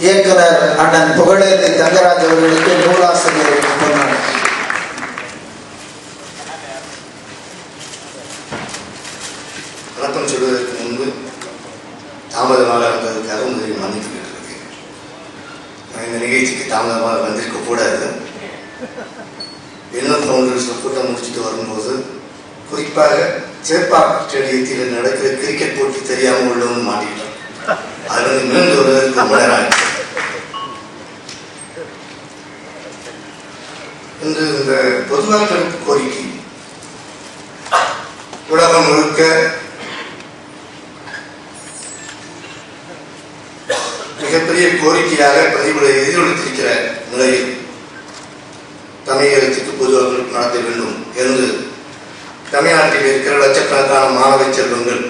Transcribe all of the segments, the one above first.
இயக்குனர் அண்ணன் புகழேந்தி தங்கராஜ் அவர்களுக்கு நூலாசிரியர் வணக்கம் சொல்வதற்கு முன்பு தாமதமாக வந்ததுக்காக முதலில் மன்னித்து கேட்டிருக்கேன் இந்த நிகழ்ச்சிக்கு தாமதமாக வந்திருக்க கூடாது. எண்ணூறு கவுண்டர்ஸ் கூட்டம் முடிச்சுட்டு வரும்போது குறிப்பாக சேப்பாக் ஸ்டேடியத்தில் நடக்கிற கிரிக்கெட் போட்டி தெரியாமல் உள்ளவங்க மாட்டிட்டோம் அது வந்து மீண்டு வருவதற்கு ரொம்ப நேரம் இன்று இந்த கோரிக்கை. உலகம் முழுக்க மிகப்பெரிய கோரிக்கையாக பதிவுகளை எதிரொலித்திருக்கிற நிலையில் தமிழகத்துக்கு பொதுவாக நடத்த வேண்டும் என்று தமிழ்நாட்டில் இருக்கிற லட்சக்கணக்கான மாணவ செல்வங்கள்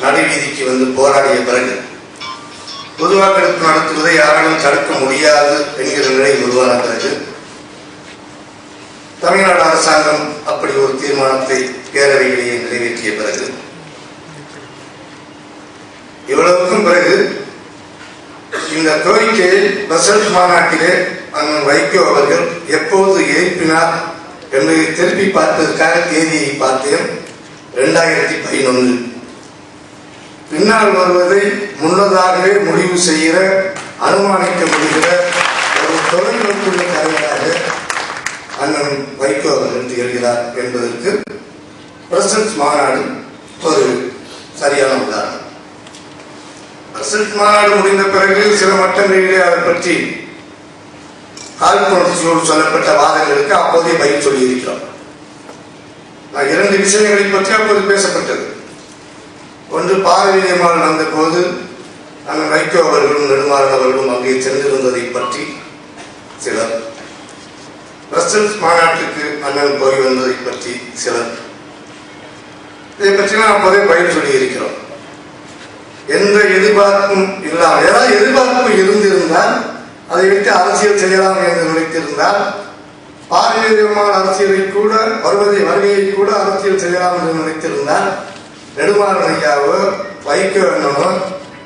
நடுவீதிக்கு வந்து போராடிய பிறகு பொதுவாக்கெடுப்பு நடத்துவதை யாராலும் தடுக்க முடியாது என்கிற நிலை உருவான பிறகு தமிழ்நாடு அரசாங்கம் அப்படி ஒரு தீர்மானத்தை பேரவையிலேயே நிறைவேற்றிய பிறகு இவ்வளவுக்கும் பிறகு இந்த கோரிக்கையை பசல் மாநாட்டிலே அண்ணன் வைகோ அவர்கள் எப்போது எழுப்பினார் என்பதை திருப்பி பார்ப்பதற்காக தேதியை பார்த்தேன் இரண்டாயிரத்தி பதினொன்று. பின்னால் வருவதை முன்னதாகவே முடிவு செய்கிற அனுமானிக்க முடிகிற அண்ணன் வைகோ அவர்கள் திகழ்கிறார் என்பதற்கு பிரசன்ஸ் மாநாடு ஒரு சரியான உதாரணம். பிரசன்ஸ் மாநாடு முடிந்த பிறகு சில மட்டங்களிலே அதை பற்றி காழ்ப்புணர்ச்சியோடு சொல்லப்பட்ட வாதங்களுக்கு அப்போதே பதில் சொல்லியிருக்கிறோம். நான் இரண்டு விஷயங்களை பற்றி அப்போது பேசப்பட்டது. ஒன்று பாரவீரியமாக நடந்த போது அண்ணன் வைகோ அவர்களும் நெடுமாறன் அவர்களும் அங்கே சென்றிருந்ததை பற்றி சிலர் பிரசன்ஸ் மாநாட்டுக்கு அண்ணன் போய் வந்ததை பற்றி சிலர் இதை பற்றி நாம் அப்போதே பயிர் சொல்லி இருக்கிறோம் எந்த எதிர்பார்ப்பும் இல்லாமல் ஏதாவது எதிர்பார்ப்பு இருந்திருந்தால் அதை விட்டு அரசியல் செய்யலாம் என்று நினைத்திருந்தால் பாரம்பரியமான அரசியலை கூட வருவதை வருகையை கூட அரசியல் செய்யலாம் என்று நினைத்திருந்தால் நெடுமாறன் ஐயாவோ வைக்க வேண்டுமோ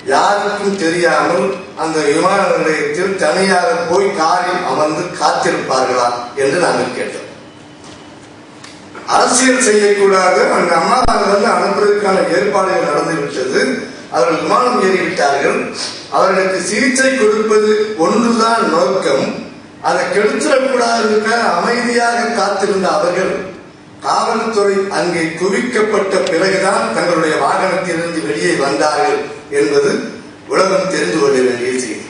யாருக்கும் தெரியாமல் அந்த விமான நிலையத்தில் தனியாக போய் காரில் அமர்ந்து காத்திருப்பார்களா என்று நாங்கள் கேட்டோம். அரசியல் செய்யக்கூடாது. அந்த அம்மா வந்து அனுப்புவதற்கான ஏற்பாடுகள் நடந்துவிட்டது. அவர்கள் விமானம் ஏறிவிட்டார்கள். அவர்களுக்கு சிகிச்சை கொடுப்பது ஒன்றுதான் நோக்கம். அதை கெடுத்துடக்கூடாது அமைதியாக காத்திருந்த அவர்கள் காவல்துறை அங்கே குவிக்கப்பட்ட பிறகுதான் தங்களுடைய வாகனத்திலிருந்து வெளியே வந்தார்கள் என்பது உலகம் தெரிந்து கொள்ள வேண்டிய செய்தி.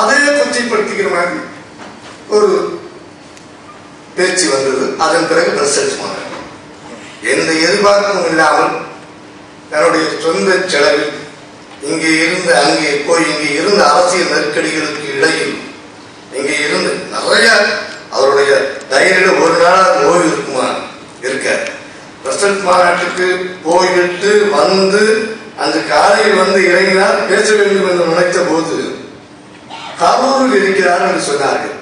அதையே கொச்சைப்படுத்திக்கிற மாதிரி ஒரு பேச்சு வந்தது. அதன் பிறகு பிரசல்ஸ் போனார். எந்த எதிர்பார்ப்பும் இல்லாமல் தன்னுடைய சொந்த செலவில் இங்கே இருந்து அங்கே போய் இங்கே இருந்த அரசியல் நெருக்கடிகளுக்கு இடையில் இங்கே இருந்து நிறைய அவருடைய டைரியில ஒரு நாள் ஓய்வு இருக்குமா? இருக்க. பிரசிடன்ட் மாநாட்டுக்கு போய்விட்டு வந்து அந்த காலையில் வந்து இறங்கினார் பேச வேண்டும் என்று நினைத்த போது கரூரில் இருக்கிறார் என்று சொன்னார்கள்.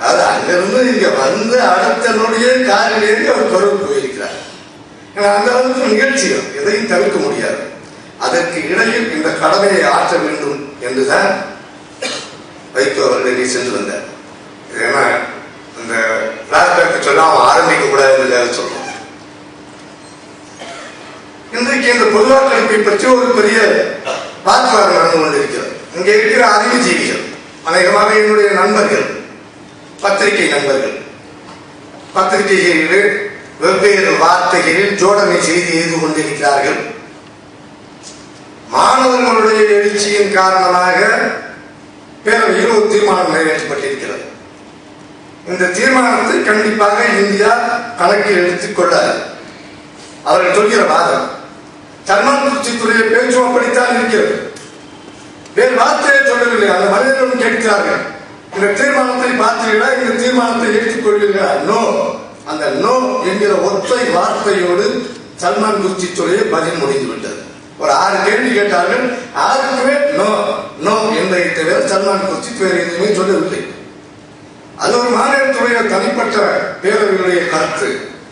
அது அங்கிருந்து இங்க வந்து அடுத்த நொடியே காரில் ஏறி அவர் கரூர் போயிருக்கிறார். ஏன்னா, அந்த அளவுக்கு நிகழ்ச்சிகள் எதையும் தவிர்க்க முடியாது. அதற்கு இடையில் இந்த கடமையை ஆற்ற வேண்டும் என்றுதான் வைகோ அவர்கள் சென்று வந்தார். ஏன்னா இந்த பிளாஷ்பேக் சொல்லாம ஆரம்பிக்க கூடாதுன்றதாக சொல்றோம் இன்றைக்கு இந்த பொதுவாக்கெடுப்பை பற்றி ஒரு பெரிய வாக்குவாதம் நடந்து கொண்டிருக்கிறது. இங்கே இருக்கிற அறிவுஜீவிகள் அநேகமாக என்னுடைய நண்பர்கள் பத்திரிகை நண்பர்கள் பத்திரிகைகளில் வெவ்வேறு வார்த்தைகளில் ஜோடனை செய்து எழுது கொண்டிருக்கிறார்கள். மாணவர்களுடைய எழுச்சியின் காரணமாக பேரவையில் ஒரு தீர்மானம் நிறைவேற்றப்பட்டிருக்கிறது. இந்த தீர்மானத்தை கண்டிப்பாக இந்தியா கணக்கில் எடுத்துக்கொள்ள அவர்கள் சொல்கிற வாதம் சல்மான் குச்சித்துறைய பேச்சும் அப்படித்தான் இருக்கிறது. வேறு வார்த்தையை சொல்லவில்லை அந்த மனிதர்களும் கேட்கிறார்கள். இந்த தீர்மானத்தை பார்த்தீர்களா? இந்த தீர்மானத்தை ஏற்றுக்கொள்வீர்களா நோ அந்த நோ என்கிற ஒற்றை வார்த்தையோடு சல்மான் குச்சித்துறையை பதில் முடிந்து விட்டது ஒரு ஆறு கேள்வி கேட்டார்கள் ஆறுக்குமே நோ நோ என்பதை தவிர சல்மான் குச்சி வேறு எதுவுமே சொல்லவில்லை. அது ஒரு மாநிலத்துடைய தனிப்பட்ட பேரவையுடைய கருத்து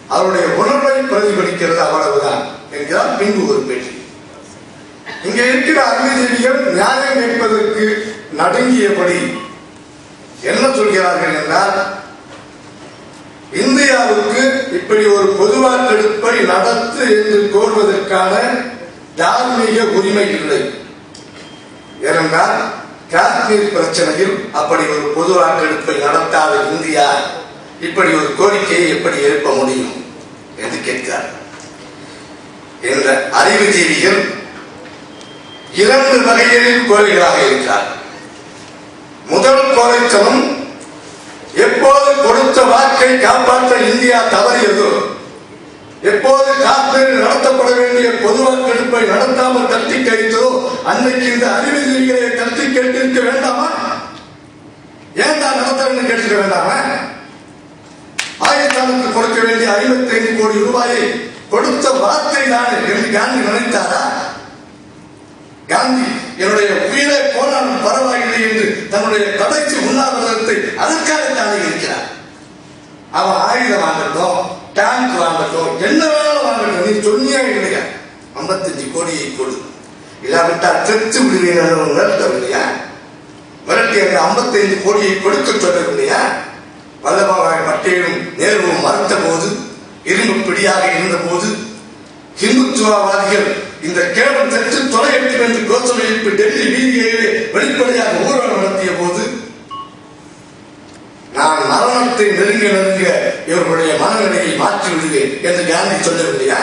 அவருடைய உணர்வை பிரதிபலிக்கிறது அவ்வளவுதான் என்கிறார் பின்பு ஒரு பேட்டி. இங்கே இருக்கிற அறிவுஜீவிகள் நியாயம் கேட்பதற்கு நடுங்கியபடி என்ன சொல்கிறார்கள் என்றால் இந்தியாவுக்கு இப்படி ஒரு பொது வாக்கெடுப்பை நடத்து என்று கோருவதற்கான தார்மீக உரிமை இல்லை. ஏனென்றால் காஷ்மீர் பிரச்சனையில் அப்படி ஒரு பொது வாக்கெடுப்பை நடத்தாத இந்தியா இப்படி ஒரு கோரிக்கையை எப்படி எழுப்ப முடியும் என்று கேட்கிறார். என்ற அறிவுஜீவிகள் இரண்டு வகைகளில் கோரிகளாக இருக்கிறார். முதல் கோரைத்தனம் எப்போது கொடுத்த வாக்கை காப்பாற்ற இந்தியா தவறியதோ எப்போது காஷ்மீரில் நடத்தப்பட வேண்டிய பொது வாக்கெடுப்பை நடத்தாமல் தட்டி கழித்ததோ அன்னைக்கு இந்த அறிவுஜீவிகளை கருத்து கேட்டிருக்க வேண்டாமா? ஏன்டா நடத்தணும்னு கேட்டிருக்க வேண்டாமா? ஆயத்தாளுக்கு கொடுக்க வேண்டிய ஐம்பத்தி ஐந்து கோடி ரூபாயை கொடுத்த வார்த்தை தான் என்று காந்தி நினைத்தாரா? காந்தி என்னுடைய உயிரை போனாலும் பரவாயில்லை என்று தன்னுடைய கடைசி உண்ணாவிரதத்தை அதற்காகத்தானே இருக்கிறார். அவன் ஆயுதம் வாங்கட்டும் டேங்க் வாங்கட்டும் என்ன வேணாலும் வாங்கட்டும் நீ சொன்னியா இல்லையா? ஐம்பத்தஞ்சு கோடியை கொடு. இல்லாவிட்டால் திருச்சி விடுவீர்கள் மிரட்டவில்லையா மிரட்டி அந்த ஐம்பத்தைந்து கோடியை கொடுக்க சொல்லவில்லையா வல்லபாய் பட்டேலும் நேருவும் மறுத்த போது இரும்பு பிடியாக இருந்த போது ஹிந்துத்துவவாதிகள் இந்த கேவல் சற்று தொலையட்டும் என்று கோஷம் எழுப்பி டெல்லி வீதியிலே வெளிப்படையாக ஊர்வலம் நடத்திய போது நான் மரணத்தை நெருங்க நெருங்க இவர்களுடைய மனநிலையை மாற்றி விடுவேன் என்று காந்தி சொல்லவில்லையா?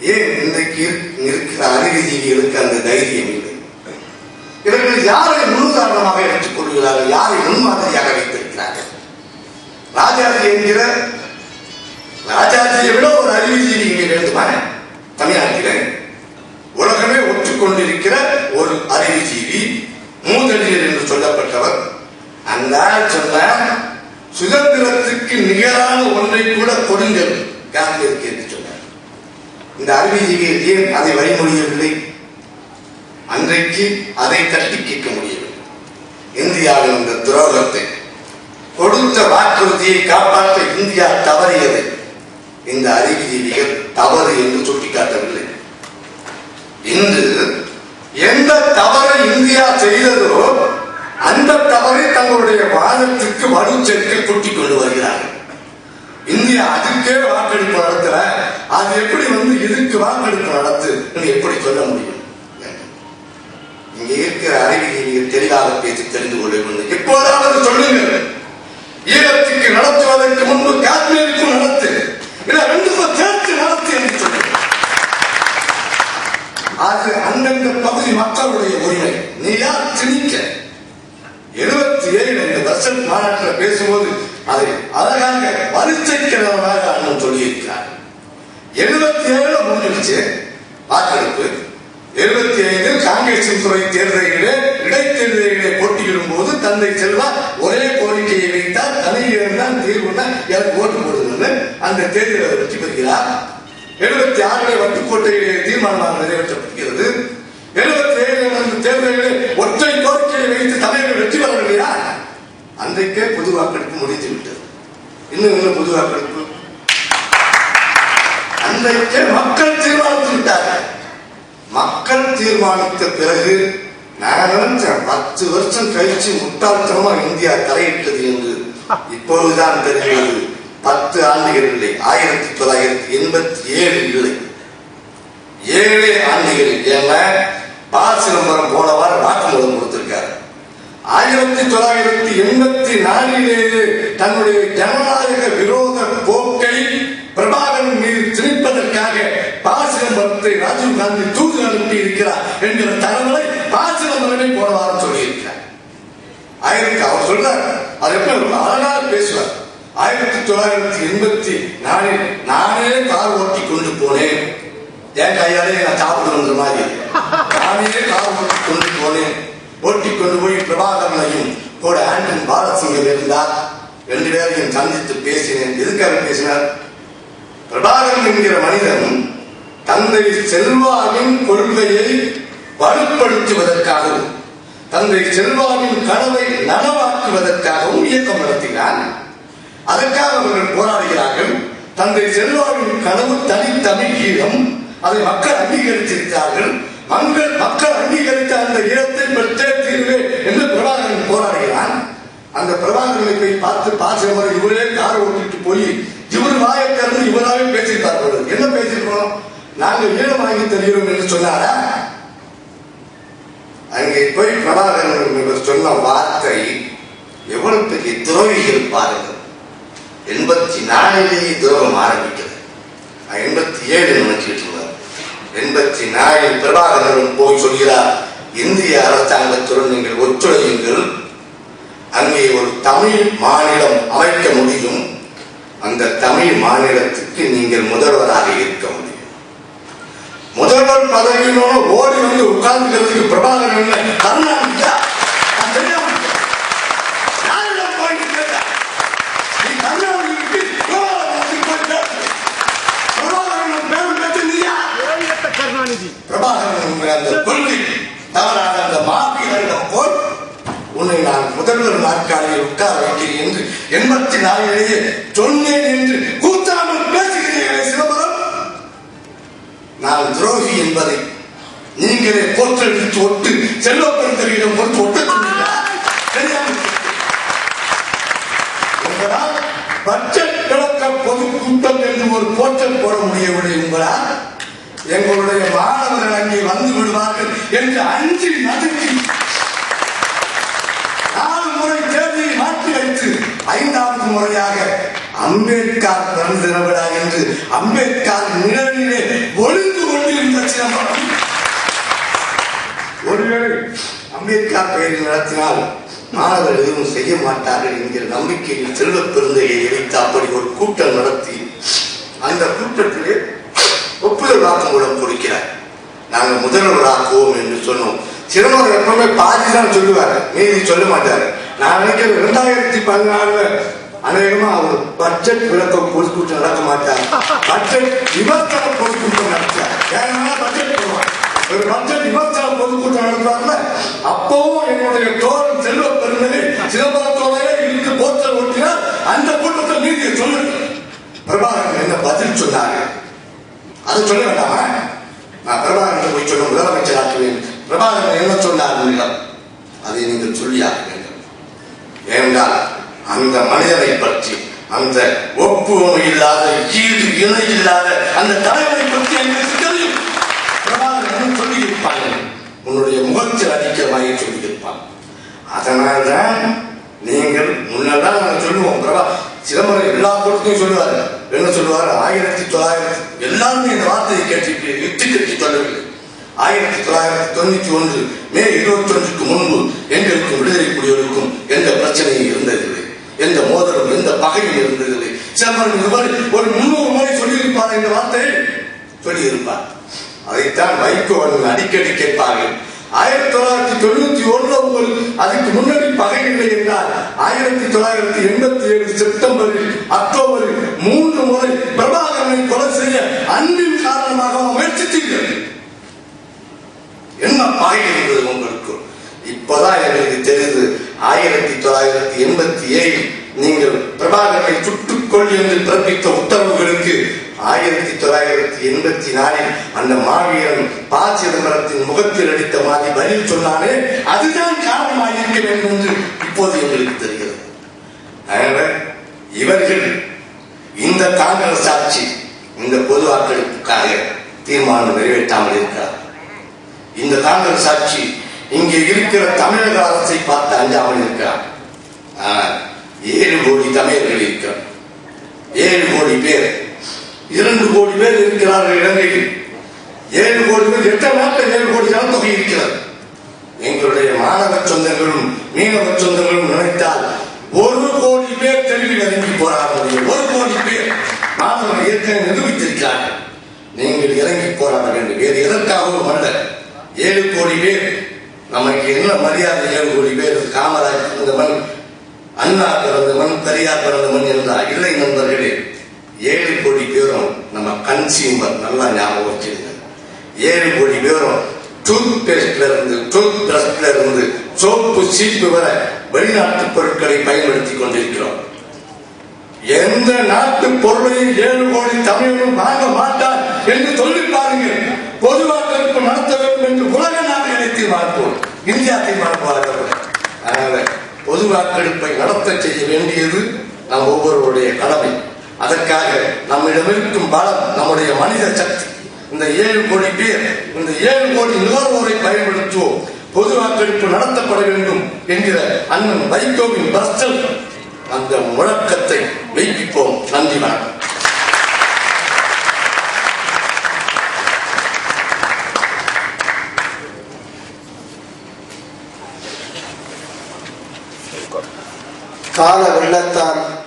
ஏன் இன்றைக்கு இருக்கிற அறிவுஜீவிகளுக்கு அந்த தைரியம் இல்லை? இவர்கள் யாரை முன்னுதாரணமாக எடுத்துக் கொள்கிறார்கள்? யாரை முன்மாதிரியாக வைத்திருக்கிறார்கள்? ராஜாஜி என்கிற ராஜாஜியை விட ஒரு அறிவுஜீவி இங்கே வேண்டுமா தமிழ்நாட்டில் உலகமே ஒற்றுக்கொண்டிருக்கிற ஒரு அறிவுஜீவி மூதறிஞர் என்று சொல்லப்பட்டவர். அந்த சொன்ன சுதந்திரத்துக்கு நிகரான ஒன்றை கூட கொடுங்கள். காந்தியருக்கு என்று இந்த அறிவுஜீவிகள் ஏன் அதை வழிமொழியவில்லை? அன்றைக்கு அதை தட்டி கேட்க முடியவில்லை. இந்தியாவின் இந்த துரோகத்தை கொடுத்த வாக்குறுதியை காப்பாற்ற இந்தியா தவறியது. இந்த அறிவுஜீவிகள் தவறு என்று சுட்டிக்காட்டவில்லை. இன்று எந்த தவறை இந்தியா செய்ததோ அந்த தவறை தங்களுடைய வாதத்திற்கு வலு சேர்க்க கொண்டு வருகிறார்கள். இந்தியா அதுக்கே வாக்கெடுப்பு நடத்துல. அது எப்படி வந்து இதுக்கு வாக்கெடுப்பு நடத்து? எப்படி சொல்ல முடியும்? இங்க இருக்கிற அறிவியல் தெரியாத பேச்சு தெரிந்து கொள்ள வேண்டும் எப்போதாவது சொல்லுங்கள் ஈழத்துக்கு நடத்துவதற்கு முன்பு காஷ்மீருக்கும் நடத்து இல்ல ரெண்டுக்கும் சேர்த்து நடத்து என்று சொல்லுங்கள் அது அந்தந்த பகுதி மக்களுடைய உரிமை நீ யார் திணிக்க எழுபத்தி ஏழு இந்த பட்ஜெட் மாநாட்டில் பேசும்போது அதை அழகாக வரிசைக்கிறவனாக அண்ணன் சொல்லியிருக்கிறார் எழுபத்தி ஏழு முடிஞ்சிருச்சு வாக்கெடுப்பு எழுபத்தி ஐந்தில் காங்கிரசின் துறை தேர்தலிலே போது தந்தை செல்வா ஒரே கோரிக்கையை வைத்தார். தனியாக தான் தீர்வுனா எனக்கு ஓட்டு போடுங்கன்னு அந்த தேர்தலை வெற்றி பெறுகிறார். எழுபத்தி ஆறுல வட்டுக்கோட்டையிலே தீர்மானமாக நிறைவேற்றப்படுகிறது எழுபத்தி ஏழு நடந்த தேர்தலிலே ஒற்றை கோரிக்கையை வைத்து தலைவர் வெற்றி பெறவில்லையா அன்றைக்கே பொது வாக்கெடுப்பு முடிந்து விட்டது. இன்னும் இன்னும் பொது வாக்கெடுப்பு? அன்றைக்கே மக்கள் தீர்மானித்து விட்டார்கள். மக்கள் தீர்மானித்த பிறகு நான் பத்து வருஷம் கழிச்சு முட்டாள்தனமா இந்தியா தலையிட்டது என்று இப்பொழுதுதான் தெரிகிறது. பத்து ஆண்டுகள் இல்லை. ஆயிரத்தி தொள்ளாயிரத்தி எண்பத்தி ஏழு இல்லை. ஏழு ஆண்டுகள் ஏன்னா பா சிதம்பரம் போனவாறு வாக்குமூலம் கொடுத்திருக்காரு. ஆயிரத்தி தொள்ளாயிரத்தி எண்பத்தி நாலிலேயே தன்னுடைய ஜனநாயக விரோத போக்கை பிரபாகரன் மீது திணிப்பதற்காக பா சிதம்பரத்தை ராஜீவ் காந்தி தூது அனுப்பி இருக்கிறார் என்கிற தகவலை ப சிதம்பரமே போன வாரம் சொல்லியிருக்கிறார் ஆயிரத்தி அவர் சொல்றார் அது எப்படி அழகாக பேசுவார்? ஆயிரத்தி தொள்ளாயிரத்தி எண்பத்தி நாலில் நானே கார் ஓட்டி கொண்டு போனேன். என் கையாலே நான் சாப்பிடுற மாதிரி. நானே கார் ஓட்டி கொண்டு போனேன். ஓட்டி கொண்டு போய் பிரபாகரனையும் கூட ஆண்டன் பாலசிங்கம் இருந்தார். ரெண்டு பேரையும் சந்தித்து பேசினேன். எதுக்காக பேசினார்? பிரபாகரன் என்கிற மனிதன் தந்தை செல்வாவின் கொள்கையை வலுப்படுத்துவதற்காகவும் தந்தை செல்வாவின் கனவை நனவாக்குவதற்காகவும் இயக்கம் நடத்தினார். அதற்காக அவர்கள் போராடுகிறார்கள். தந்தை செல்வாவின் கனவு தனித்தமிழ் ஈழம். அதை மக்கள் அங்கீகரித்திருக்கிறார்கள். மக்கள் மக்கள் அங்கீகரித்த அந்த இடத்தை பெற்றே தீர்வே என்று பிரபாகரன் போராடுகிறான். அந்த பிரபாகரனை போய் பார்த்து பாசிரமர் இவரே கார் ஓட்டிட்டு போய் இவர் வாயை திறந்து இவராவே பேசியிருப்பார் என்ன பேசியிருக்கோம்? நாங்கள் ஈழம் வாங்கி தருகிறோம் என்று சொன்னாரா? அங்கே போய் பிரபாகரன் இவர் சொன்ன வார்த்தை எவ்வளவு பெரிய துரோகிகள் பாருங்கள். எண்பத்தி நாலிலேயே துரோகம் ஆரம்பிக்கிறது. எண்பத்தி ஏழு நினைச்சிட்டு இருந்தார் எண்பத்தி நாலில் பிரபாகரன் போய் சொல்கிறார் இந்திய அரசாங்கத்துடன் நீங்கள் ஒத்துழையுங்கள். அங்கே ஒரு தமிழ் மாநிலம் அமைக்க முடியும். அந்த தமிழ் மாநிலத்துக்கு நீங்கள் முதல்வராக இருக்க முடியும். முதல்வர் பதவியினோடு ஓடி வந்து உட்கார்ந்து பிரபாகரன் இல்லை, கருணாநிதியா நான் தெரியாம இருக்கேன். யாரிடம் போய் கேட்டா? நீ கருணாநிதிக்கு பிரபாகரனுக்கு போய் கேட்டு. பிரபாகரன் பேரும் பெற்று நீயா? கருணாநிதி பிரபாகரன் என்கிற அந்த கொள்கை தவறாக அந்த மாவீரரிடம் போய் உன்னை நான் முதல்வர் நாற்காலியில் உட்கார வைக்கிறேன் என்று எண்பத்தி நாலிலேயே சொன்னேன் என்று கூத்தாமல் பேசுகிறீர்களே சிதம்பரம் நான் துரோகி என்பதை நீங்களே போற்றெடுத்து ஒட்டு செல்வ பெருந்தரிடம் பொறுத்து ஒட்டுக்கொண்டீர்களா தெரியாமல் உங்களால் பட்ஜெட் விளக்க என்று ஒரு போற்றல் போட முடியவில்லை உங்களால். எங்களுடைய மாணவர்கள் அங்கே வந்து விடுவார்கள் என்று அஞ்சு நதுக்கி நாலு முறை தேர்தலை மாற்றி வைத்து ஐந்தாவது முறையாக அம்பேத்கர் பிறந்த தின விழா என்று அம்பேத்கர் நிழலிலே ஒளிந்து கொண்டிருந்த சிதம்பரம் அம்பேத்கர் பெயரில் நடத்தினால் மாணவர்கள் எதுவும் செய்ய மாட்டார்கள் என்கிற நம்பிக்கையில் செல்வ பெருந்தையை வைத்து அப்படி ஒரு கூட்டம் நடத்தி அந்த கூட்டத்திலே ஒப்புதல் வாக்குமூலம் கொடுக்கிறார். நாங்கள் முதல்வராக்குவோம் என்று சொன்னோம். சிறுவர் எப்பவுமே பாதி தான் சொல்லுவார். மீதி சொல்ல மாட்டாரு. நான் நினைக்கிறேன் ரெண்டாயிரத்தி பதினாறுல அநேகமா அவர் பட்ஜெட் விளக்கம் பொதுக்கூட்டம் நடக்க மாட்டார். பட்ஜெட் விமர்சன பொதுக்கூட்டம் நடத்தார் ஏன்னா பட்ஜெட் ஒரு பட்ஜெட் விமர்சனம் பதில் சொன்னாங்க அது சொல்ல வேண்டாமா நான் பிரபாகரன் போய் சொல்ல முதலமைச்சர் ஆக்குவேன் பிரபாகரன் என்ன சொன்னார் அதை நீங்கள் சொல்லி ஆக்க வேண்டும். ஏனென்றால் அந்த மனிதனை பற்றி அந்த ஒப்புமை இல்லாத ஈடு இணை இல்லாத அந்த தலைவனை பற்றி எங்களுக்கு தெரியும். பிரபாகரன் சொல்லி இருப்பாங்க உன்னுடைய முகத்தில் அதிகமாக மாதிரி சொல்லி இருப்பான் அதனால்தான் நீங்கள் முன்னதான் நாங்கள் சொல்லுவோம். பிரபா சிதம்பரம் எல்லா பொருட்களையும் சொல்லுவார்கள். என்ன சொல்லுவார் ஆயிரத்தி தொள்ளாயிரத்தி எல்லாருமே இந்த வார்த்தையை கேட்டு யுத்தி கட்டி சொல்லவில்லை ஆயிரத்தி தொள்ளாயிரத்தி தொண்ணூத்தி ஒன்று மே இருபத்தி ஒன்றுக்கு முன்பு எங்களுக்கும் விடுதலை புலிகளுக்கும் எந்த பிரச்சனையும் இருந்ததில்லை. எந்த மோதலும் எந்த பகையும் இருந்ததில்லை. சிதம்பரம் இந்த மாதிரி ஒரு முன்னூறு முறை சொல்லியிருப்பார் இந்த வார்த்தையை. சொல்லியிருப்பார் அதைத்தான் வைகோ அவர்கள் அடிக்கடி கேட்பார்கள். ஆயிரத்தி தொள்ளாயிரத்தி தொண்ணூத்தி ஒண்ணுல உங்கள் அதுக்கு முன்னாடி பகை இல்லை என்றால் ஆயிரத்தி தொள்ளாயிரத்தி எண்பத்தி ஏழு செப்டம்பரில் அக்டோபரில் மூன்று முறை பிரபாகரனை கொலை செய்ய அன்பின் காரணமாக முயற்சித்தீர்கள். என்ன பகை என்பது உங்களுக்கு? இப்பதான் எங்களுக்கு தெரியுது ஆயிரத்தி தொள்ளாயிரத்தி எண்பத்தி ஏழில் நீங்கள் பிரபாகரனை சுட்டுக்கொள் என்று பிறப்பித்த உத்தரவுகளுக்கு ஆயிரத்தி தொள்ளாயிரத்தி எண்பத்தி நாலில் அந்த மாவீரன் பா சிதம்பரத்தின் முகத்தில் அடித்த மாதிரி பதில் சொன்னானே அதுதான் காரணமாக இருக்க வேண்டும் என்று இப்போது எங்களுக்கு தெரிகிறது. அதனால இவர்கள் இந்த காங்கிரஸ் ஆட்சி இந்த பொது வாக்களிப்புக்காக தீர்மானம் நிறைவேற்றாமல் இருக்கிறார் இந்த காங்கிரஸ் ஆட்சி இங்கே இருக்கிற தமிழக அரசை பார்த்து அஞ்சாமல் இருக்கிறார் ஆனால் ஏழு கோடி தமிழர்கள் இருக்கிறார் ஏழு கோடி பேர் இரண்டு கோடி பேர் இருக்கிறார்கள் இலங்கையில். ஏழு கோடி பேர் எத்தனை நாட்டில் ஏழு கோடி ஜனத்தொகை இருக்கிறது. எங்களுடைய மாணவ சொந்தங்களும் மீனவ சொந்தங்களும் நினைத்தால் ஒரு கோடி பேர் தெளிவில் இறங்கி போராட ஒரு கோடி பேர் மாணவர்கள் ஏற்கனவே நிரூபித்திருக்கிறார்கள். நீங்கள் இறங்கி போராட வேண்டும். வேறு எதற்காகவும் அல்ல ஏழு கோடி பேர். நமக்கு என்ன மரியாதை? ஏழு கோடி பேர். காமராஜ் பிறந்த மண் அண்ணா பிறந்த மண் பெரியார் பிறந்த மண் என்றால் இல்லை நண்பர்களே. ஏழு கோடி பேரும் நம்ம கன்சியூமர் நல்லா ஞாபகம் வச்சிருங்க ஏழு கோடி பேரும் டூத் இருந்து டூத் பிரஷ்ல இருந்து சோப்பு சீப்பு வர வெளிநாட்டு பொருட்களை பயன்படுத்தி கொண்டிருக்கிறோம். எந்த நாட்டு பொருளையும் ஏழு கோடி தமிழனும் வாங்க மாட்டார் என்று சொல்லி பாருங்கள். பொதுவாக்களுக்கு நடத்த வேண்டும் என்று உலக நாம் நினைத்து பார்ப்போம். இந்தியா தீர்மானமாகிறது அதனால பொது வாக்கெடுப்பை நடத்த செய்ய வேண்டியது நம் ஒவ்வொருவருடைய கடமை. அதற்காக நம்மிடம் இருக்கும் பலம் நம்முடைய மனித சக்தி. இந்த ஏழு கோடி பேர் இந்த ஏழு கோடி நுகர்வோரை பயன்படுத்துவோம். பொது வாக்கெடுப்பு நடத்தப்பட வேண்டும் என்கிற அண்ணன் வைகோவின் பஸ்டல் அந்த முழக்கத்தை வைப்பிப்போம் நன்றி வணக்கம். கால வெள்ளத்தால்